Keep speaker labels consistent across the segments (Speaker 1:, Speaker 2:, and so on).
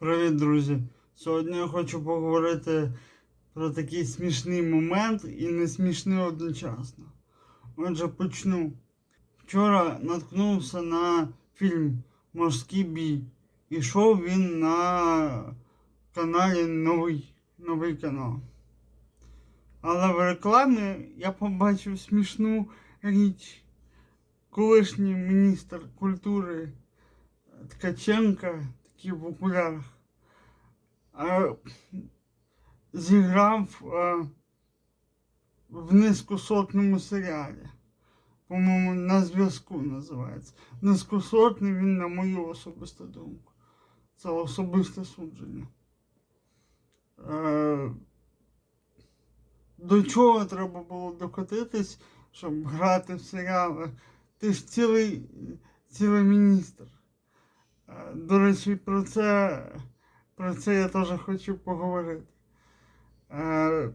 Speaker 1: Привіт, друзі! Сьогодні я хочу поговорити про такий смішний момент і не смішний одночасно. Отже, почну. Вчора наткнувся на фільм Морський бій. Ішов він на каналі Новий, Новий канал. Але в рекламі я побачив смішну річ. Колишній міністр культури Ткаченка, такий в окулярах, а, зіграв а, в низькосотному серіалі. По-моєму, на зв'язку називається. Низькосотний він, на мою особисту думку. Це особисте судження. Е, до чого треба було докотитись, щоб грати в серіалах? Ти ж цілий, цілий міністр. Е, До речі, про це, про це я теж хочу поговорити. Е,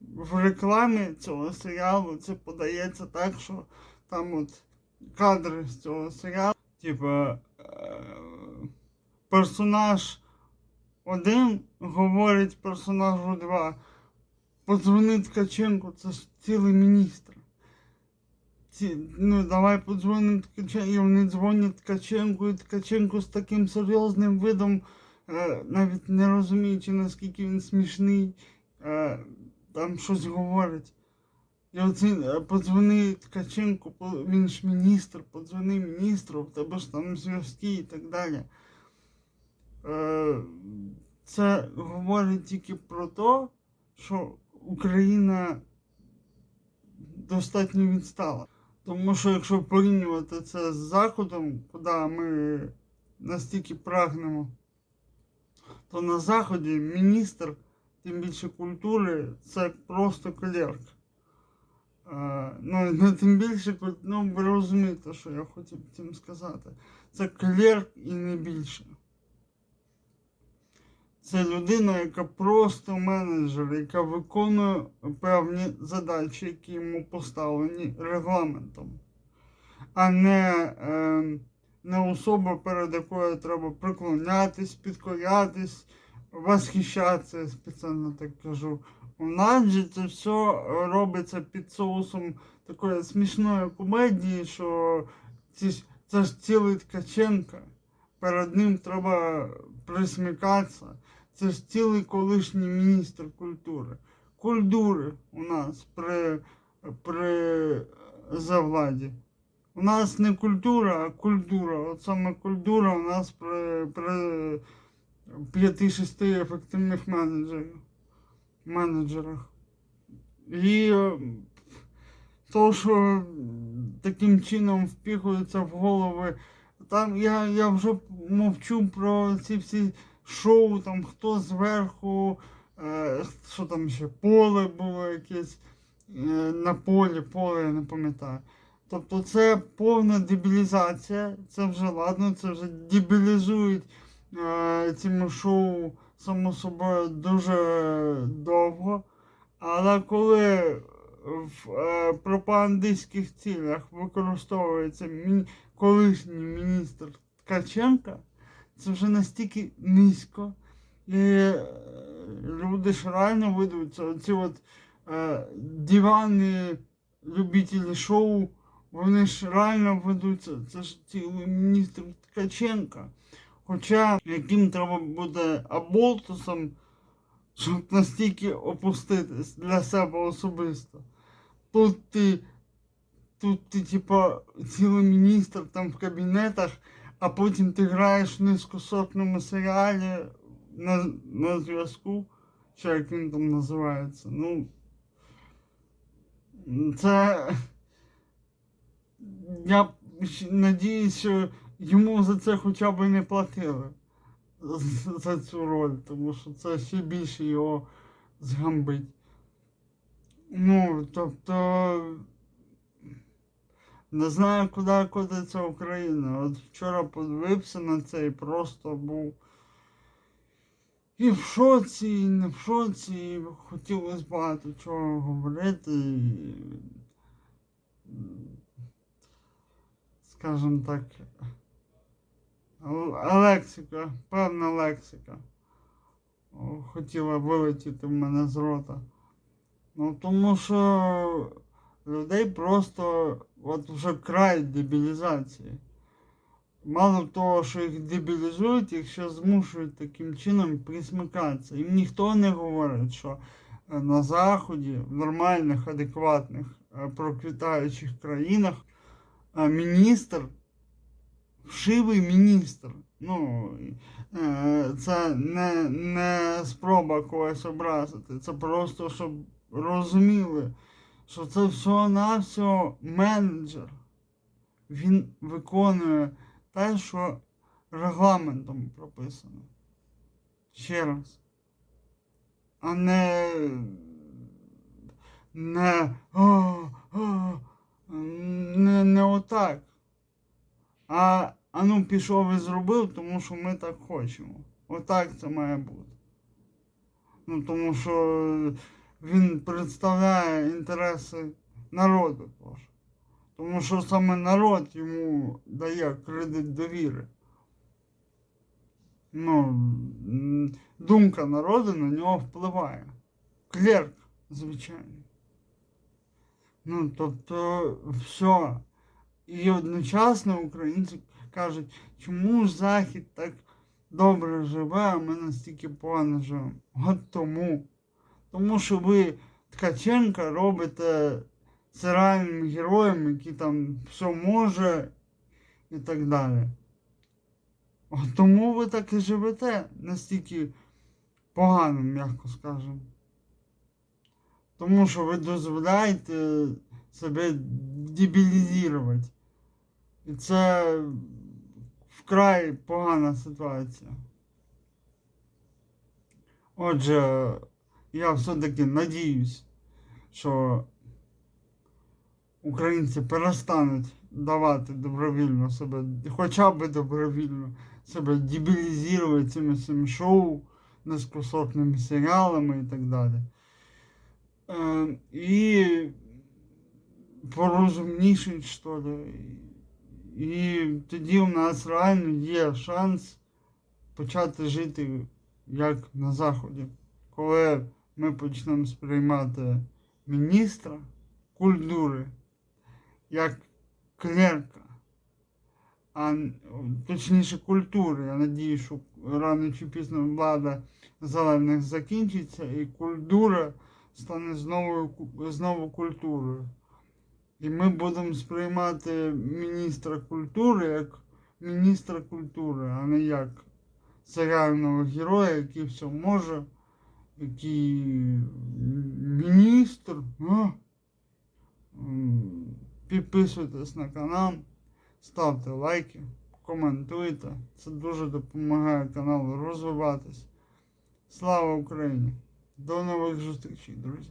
Speaker 1: В рекламі цього серіалу це подається так, що там от кадри з цього серіалу, типа е, персонаж один говорить персонажу два. Подзвони Ткаченку, це ж цілий міністр. Ну, давай подзвонимо Ткаченку, і вони дзвонять Ткаченку, і Ткаченко з таким серйозним видом, е, навіть не розуміючи, наскільки він смішний, е, там щось говорить. І оці е, подзвони Ткаченку, він ж міністр, подзвони міністру, в тебе ж там зв'язки і так далі. Е, це говорить тільки про те, що Україна достатньо відстала. Тому що якщо порівнювати це з Заходом, куди ми настільки прагнемо, то на Заході міністр, тим більше культури, це просто клерк. Е, ну, не тим більше, ну ви розумієте, що я хотів цим сказати. Це клерк і не більше. Це людина, яка просто менеджер, яка виконує певні задачі, які йому поставлені регламентом, а не, е, не особа, перед якою треба приклонятись, підкорятись, восхищатися, спеціально так кажу. У нас же це все робиться під соусом такої смішної комедії, що ж- це ж цілий Ткаченка. Перед ним треба присмікатися. Це ж цілий колишній міністр культури. Культури у нас при, при завладі. У нас не культура, а культура. От саме культура у нас при, при 5-6 ефективних менеджерів, менеджерах. І е, то, що таким чином впіхується в голови. Там я, я вже мовчу про ці всі шоу, там хто зверху, е, що там ще поле було якесь е, на полі, поле я не пам'ятаю. Тобто це повна дебілізація, це вже ладно, це вже дебілізують е, цими шоу, само собою, дуже довго. Але коли в е, пропагандистських цілях використовується мі- колишній міністр Ткаченка, це вже настільки низько. І е, люди ж реально видаються. Оці от е, диванні любителі шоу, вони ж реально ведуться. Це ж цілий міністр Ткаченка. Хоча яким треба бути аболтусом, щоб настільки опуститись для себе особисто. Тут ти, тут ти, типа, цілий міністр там в кабінетах, а потім ти граєш в низькосотному серіалі на, на зв'язку, чи як він там називається. Ну, це. Я надіюсь, що йому за це хоча б не платили за цю роль, тому що це ще більше його згамбить. Ну, тобто. Не знаю, куди котиться Україна. От вчора подивився на це і просто був і в шоці, і не в шоці, і хотілося багато чого говорити. І, скажімо так, Лексика, певна лексика. Хотіла вилетіти в мене з рота. Ну, тому що людей просто от вже край дебілізації. Мало того, що їх дебілізують, їх ще змушують таким чином присмикатися. Їм ніхто не говорить, що е, на Заході, в нормальних, адекватних, е, проквітаючих країнах е, міністр, вшивий міністр. Ну, це не, не спроба когось образити, це просто щоб розуміли, що це всього-навсього менеджер. Він виконує те, що регламентом прописано. Ще раз. А не. Не. О, о, не, не отак. А, а ну пішов і зробив, тому що ми так хочемо. Отак це має бути. Ну, тому що він представляє інтереси народу. Тому що саме народ йому дає кредит довіри. Ну, думка народу на нього впливає. Клерк, звичайно. Ну, тобто, все. І одночасно українці кажуть, чому Захід так добре живе, а ми настільки погано живемо. От тому. Тому що ви Ткаченка робите серіальним героєм, який там все може і так далі. От тому ви так і живете настільки погано, м'яко скажемо. Тому що ви дозволяєте себе дебілізувати. І це вкрай погана ситуація. Отже, я все-таки надіюсь, що українці перестануть давати добровільно себе, хоча б добровільно себе дебілізувати цими цими шоу, нескосотними серіалами і так далі. Е, і порозумнішить, що ли. І тоді у нас реально є шанс почати жити як на Заході. Коли ми почнемо сприймати міністра культури як клерка, а точніше культури. Я надію, що рано чи пізно влада зелених закінчиться і культура стане знову, знову культурою. І ми будемо сприймати міністра культури як міністра культури, а не як серіального героя, який все може, який міністр. Підписуйтесь на канал, ставте лайки, коментуйте. Це дуже допомагає каналу розвиватись. Слава Україні! До нових зустрічей, друзі!